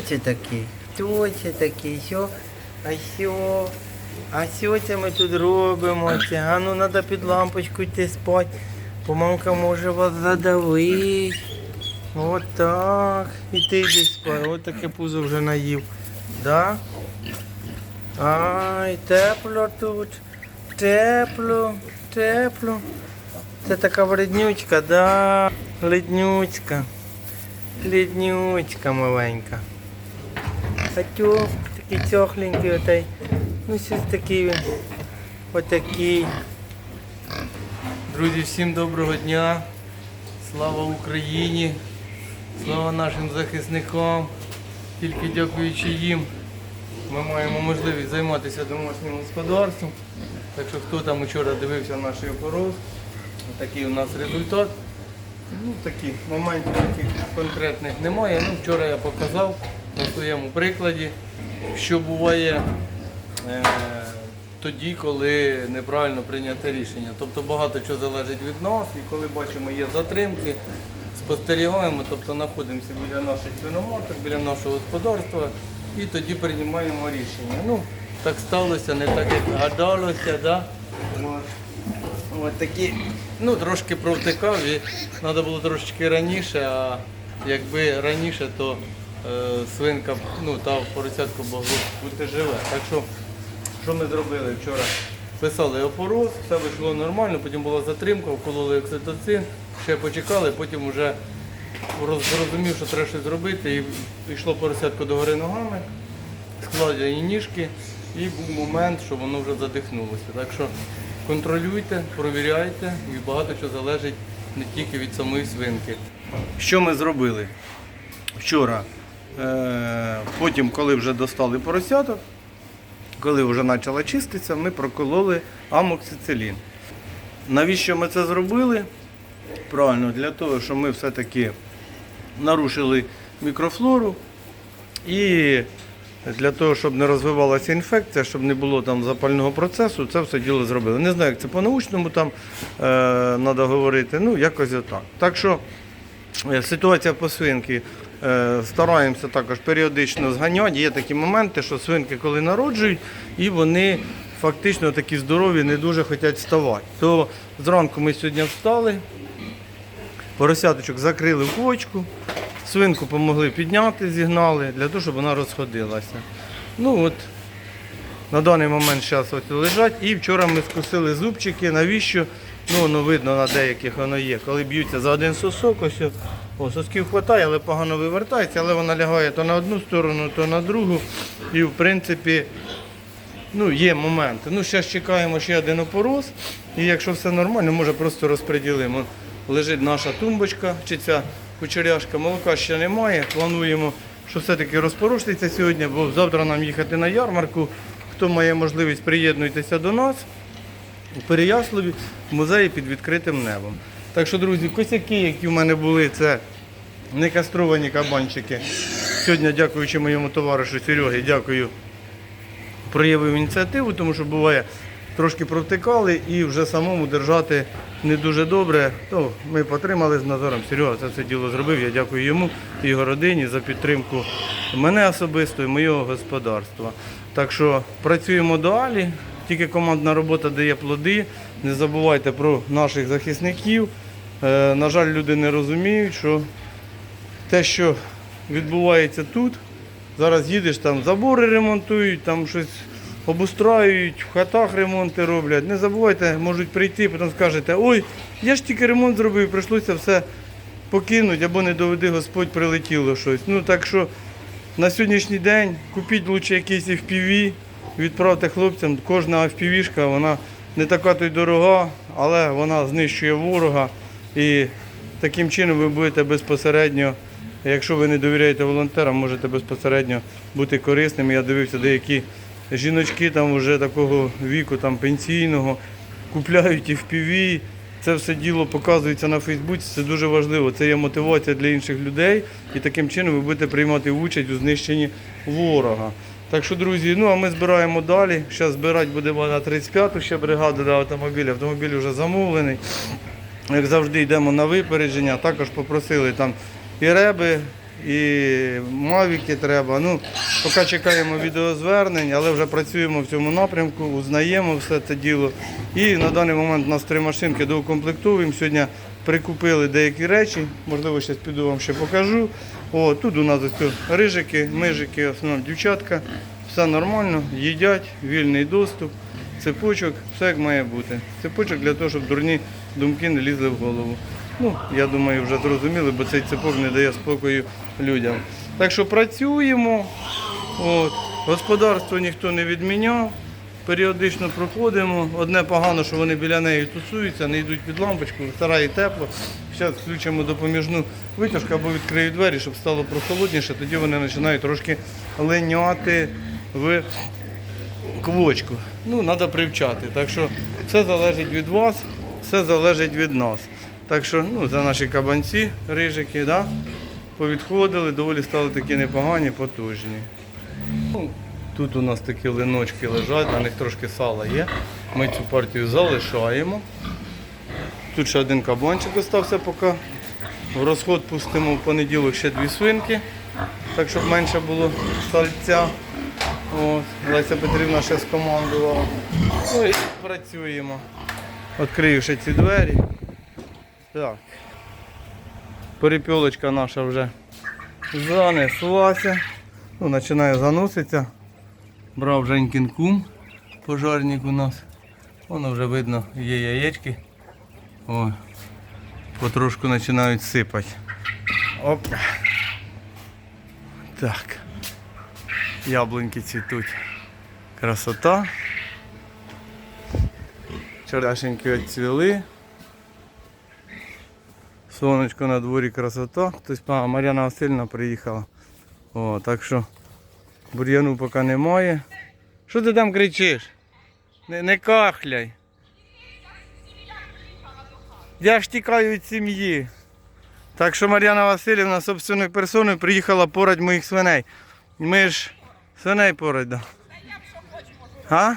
Такий? Хто це такий? Що? А що? А що це ми тут робимо? Це? А ну треба під лампочку йти спати. Бо мамка може вас задавити. От так. І ти йди спати. От таке пузо вже наїв. Да? Ай, тепло тут. Тепло, тепло. Це така вреднючка, да. Леднючка. Леднючка маленька. Хотю, такий тьохленький отай. Ну, щось такий він. Отакий. Друзі, всім доброго дня. Слава Україні. Слава нашим захисникам. Тільки дякуючи їм ми маємо можливість займатися домашнім господарством. Так що хто там вчора дивився наш опорос, такий у нас результат. Ну, такі моментів таких конкретних немає. Ну, вчора я показав на своєму прикладі, що буває е, тоді, коли неправильно прийняте рішення. Тобто багато чого залежить від нас, і коли бачимо є затримки, спостерігаємо, тобто знаходимося біля наших свиноматок, біля нашого господарства і тоді приймаємо рішення. Ну, так сталося, не так, як гадалося, да? От. Такі, ну трошки провтикав і треба було трошечки раніше, а якби раніше, то свинка, ну та поросятка могло бути живе. Так що, що ми зробили вчора? Писали опороз, все вийшло нормально, потім була затримка, вкололи окситоцин, ще почекали, потім вже роз- зрозумів, що треба щось зробити, і йшло поросятко догори ногами, складені ніжки, і був момент, що воно вже задихнулося. Так що контролюйте, провіряйте, і багато чого залежить не тільки від самої свинки. Що ми зробили? Вчора, е, потім, коли вже достали поросяток, коли вже почала чиститися, ми прокололи амоксицилін. Навіщо ми це зробили? Правильно, для того, щоб ми все-таки нарушили мікрофлору і для того, щоб не розвивалася інфекція, щоб не було там запального процесу, це все діло зробили. Не знаю, як це по-научному там е, треба говорити, ну якось отак. Так що е, ситуація по свинки. Е, Стараємося також періодично зганяти. Є такі моменти, що свинки, коли народжують, і вони фактично такі здорові, не дуже хочуть вставати. То зранку ми сьогодні встали, поросяточок закрили в кочку, свинку допомогли підняти, зігнали, для того, щоб вона розходилася. Ну от, на даний момент зараз ось лежать. І вчора ми скусили зубчики. Навіщо? Ну, воно видно на деяких воно є. Коли б'ються за один сосок, ось о, сосків вистачає, але погано вивертається, але вона лягає то на одну сторону, то на другу. І в принципі ну, є моменти. Ну, зараз чекаємо ще один опороз. І якщо все нормально, може просто розподілимо. Лежить наша тумбочка чи ця кучеряшка, молока ще немає. Плануємо, що все-таки розпорушиться сьогодні, бо завтра нам їхати на ярмарку. Хто має можливість, приєднуйтеся до нас у Переяславі в музеї під відкритим небом. Так що, друзі, косяки, які в мене були, це не кастровані кабанчики. Сьогодні, дякуючи моєму товаришу Серегі, дякую проявив ініціативу, тому що буває трошки провтикали і вже самому держати не дуже добре. То ми потримали з Назаром. Серега це все діло зробив. Я дякую йому і його родині за підтримку мене особисто і моєго господарства. Так що працюємо далі. Тільки командна робота дає плоди. Не забувайте про наших захисників. Е, на жаль, люди не розуміють, що те, що відбувається тут, зараз їдеш, там забори ремонтують, там щось обустраюють, в хатах ремонти роблять. Не забувайте, можуть прийти, потім скажете, ой, я ж тільки ремонт зробив, прийшлося все покинути, або не доведи Господь прилетіло щось. Ну так що на сьогоднішній день купіть лучше якийсь FPV, відправте хлопцям. Кожна FPV-шка, вона не така то й дорога, але вона знищує ворога. І таким чином ви будете безпосередньо, якщо ви не довіряєте волонтерам, можете безпосередньо бути корисними. Я дивився, деякі жіночки там вже такого віку, там пенсійного, купляють і FPV. Це все діло показується на Фейсбуці, це дуже важливо. Це є мотивація для інших людей, і таким чином ви будете приймати участь у знищенні ворога. Так що, друзі, ну а ми збираємо далі. Зараз збирати будемо на 35-ту ще бригаду для автомобіля. Автомобіль вже замовлений. Як завжди, йдемо на випередження. Також попросили там і реби, і мавіки треба. Ну, поки чекаємо відеозвернень, але вже працюємо в цьому напрямку, узнаємо все це діло. І на даний момент у нас три машинки доукомплектовуємо. Сьогодні прикупили деякі речі, можливо, зараз піду вам ще покажу. О, тут у нас ось рижики, мижики, основно дівчатка. Все нормально, їдять, вільний доступ, цепочок, все як має бути. Цепочок для того, щоб дурні думки не лізли в голову. Ну, я думаю, вже зрозуміли, бо цей цепок не дає спокою людям. Так що працюємо. От. Господарство ніхто не відміняв. Періодично проходимо. Одне погано, що вони біля неї тусуються, не йдуть під лампочку, сарай тепло. Зараз включимо допоміжну витяжку або відкрию двері, щоб стало прохолодніше, тоді вони починають трошки линяти в квочку. Ну, треба привчати. Так що все залежить від вас, все залежить від нас. Так що ну, це наші кабанці, рижики, да? повідходили, доволі стали такі непогані, потужні. Ну, тут у нас такі линочки лежать, на них трошки сала є. Ми цю партію залишаємо. Тут ще один кабанчик залишився поки. В розход пустимо в понеділок ще дві свинки, так щоб менше було сальця. От, Леся Петрівна ще скомандувала. Ну і працюємо. Відкрию ще ці двері. Так. Перепілочка наша вже занеслася. Ну, починає заноситися. Брав Женькін кум, пожарник у нас. Воно вже видно, є яєчки. О, потрошку починають сипати. Оп. Так. Яблуньки цвітуть. Красота. Вчорашенькі відцвіли. Сонечко на дворі красота. Хтось, а, Мар'яна Васильівна приїхала. О, так що бур'яну поки немає. Що ти там кричиш? Не, не кахляй. Я ж тікаю від сім'ї. Так що Мар'яна Васильівна собственною персоною приїхала порать моїх свиней. Ми ж свиней порать, да. А?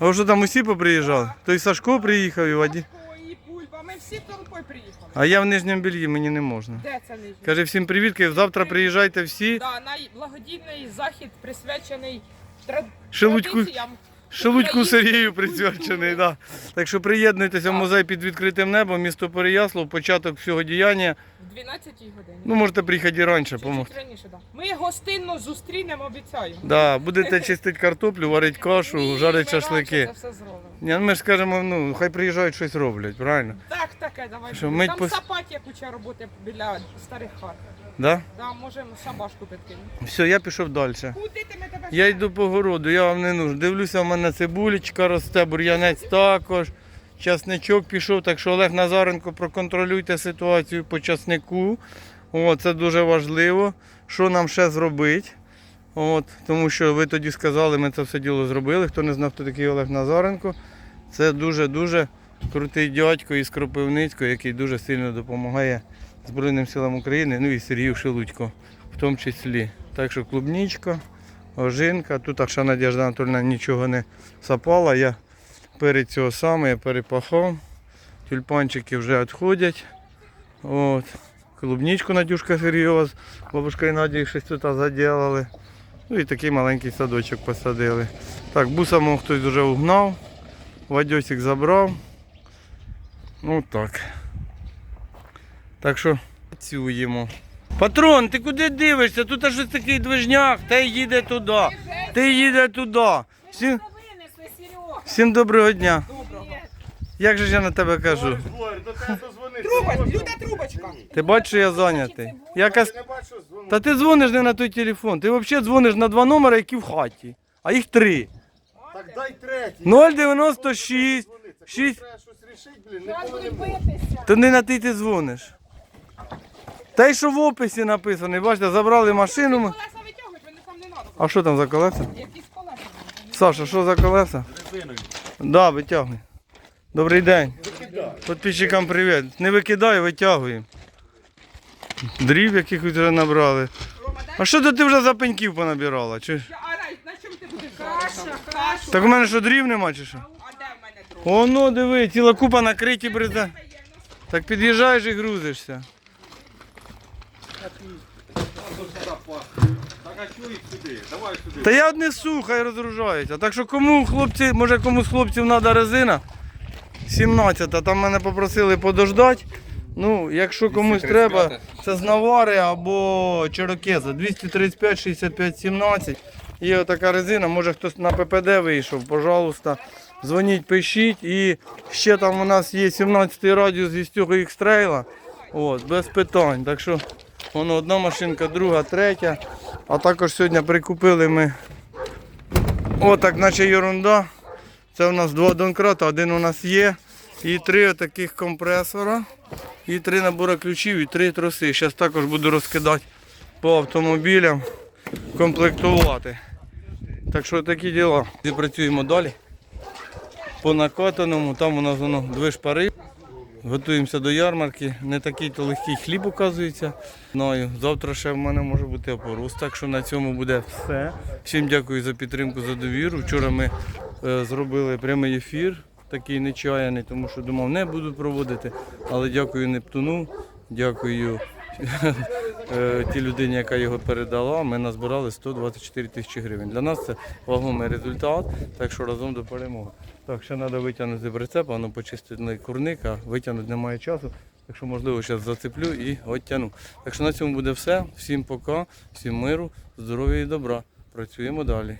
А що там усі поприїжджали? Той Сашко приїхав і Ваді. і Бульба. Ми всі толпою приїхали. А я в нижньому бельї, мені не можна. Де це нижнє? Каже всім привіт, каже, завтра приїжджайте всі. Да, най- благодійний захід присвячений тра- Шелудьку- традиціям. Шелудьку Сергію присвячений. Да. Так що приєднуйтеся в музей під відкритим небом, місто Переяслав, початок всього діяння. В 12 годині. Ну, можете приїхати і раніше, Чуть-чуть помогти. раніше, да. Ми гостинно зустрінемо, обіцяю. Да, будете чистити картоплю, варити кашу, жарити ми шашлики. раніше це все зробимо. Ні, ну ми ж скажемо, ну, хай приїжджають щось роблять, правильно? Так, таке, давай. Що, буде. мить Там пос- сапатія куча роботи біля старих хат. Да? Да, можемо шабашку підкинути. Все, я пішов далі. Куди ти ми тебе Я йду по городу, я вам не нужен. Дивлюся, в мене цибулечка росте, бур'янець також. Часничок пішов, так що Олег Назаренко, проконтролюйте ситуацію по часнику. О, це дуже важливо. Що нам ще зробити? От, тому що ви тоді сказали, ми це все діло зробили. Хто не знав, хто такий Олег Назаренко, це дуже-дуже крутий дядько із Кропивницького, який дуже сильно допомагає Збройним силам України, ну і Сергію Шелудько в тому числі. Так що клубничка, ожинка. Тут ще Надежда Анатольовна нічого не сапала. Я перед цього саме я перепахав. Тюльпанчики вже відходять. От. Клубничку Надюшка Сергійова з бабушкою Надією щось тут заділили. Ну і такий маленький садочок посадили. Так, буса мов хтось вже угнав. Вадьосик забрав. Ну так. Так що працюємо. Патрон, ти куди дивишся? Тут аж такий движняк, та й їде туди. Ти їде туди. Всім, всім доброго дня. Як же ж я на тебе кажу? Труба, люда трубочка. Ти бачиш, що я зайнятий? Я каз... Та ти дзвониш не на той телефон. Ти взагалі дзвониш на два номери, які в хаті. А їх три. Так дай третій. 096. 6. Треба щось рішити, блін, не Зараз коли будемо не битися. То не на ти ти дзвониш. Та й що в описі написано, бачите, забрали машину. ми- Колеса витягують, вони там не треба. А що там за колеса? Якісь колеса. Саша, що за колеса? Да, витягуй. Добрий день. Підписчикам привіт. Не викидай, витягуємо. Дрів якихось вже набрали. Рома, дай. А що то ти вже за пеньків понабирала? Чи? ж? А Рай, на чому ти будеш? Каша, кашу. Так у мене що дрів нема чи що? А де в мене дрова? Оно, диви, ціла купа накриті бреза. Так під'їжджаєш і грузишся. Так а чого їх сюди? Давай сюди. Та я однесу, хай розгружаються. Так що кому хлопці, може комусь хлопців треба резина? 17, там мене попросили подождати. Ну, якщо комусь треба, це з Навари або Чирокеза. 235, 65, 17. Є отака резина, може хтось на ППД вийшов, пожалуйста. Дзвоніть, пишіть. І ще там у нас є 17-й радіус зі X-Trail. От, без питань. Так що воно одна машинка, друга, третя. А також сьогодні прикупили ми отак, наче ерунда. Це у нас два донкрата, один у нас є. І три таких компресора. І три набори ключів, і три троси. Зараз також буду розкидати по автомобілям, комплектувати. Так що такі діла. Працюємо далі. По накатаному, там у нас воно дві шпари. Готуємося до ярмарки. Не такий то легкий хліб, оказується. Знаю, завтра ще в мене може бути опорус. Так що на цьому буде все. Всім дякую за підтримку, за довіру. Вчора ми е, зробили прямий ефір, такий нечаяний, тому що думав, не буду проводити. Але дякую Нептуну, дякую тій людині, яка його передала. Ми назбирали 124 тисячі гривень. Для нас це вагомий результат, так що разом до перемоги. Так, ще треба витягнути прицеп, воно почистити курник, а витягнути немає часу. Так що, можливо, зараз зацеплю і оттяну. Так що на цьому буде все. Всім пока, всім миру, здоров'я і добра. Працюємо далі.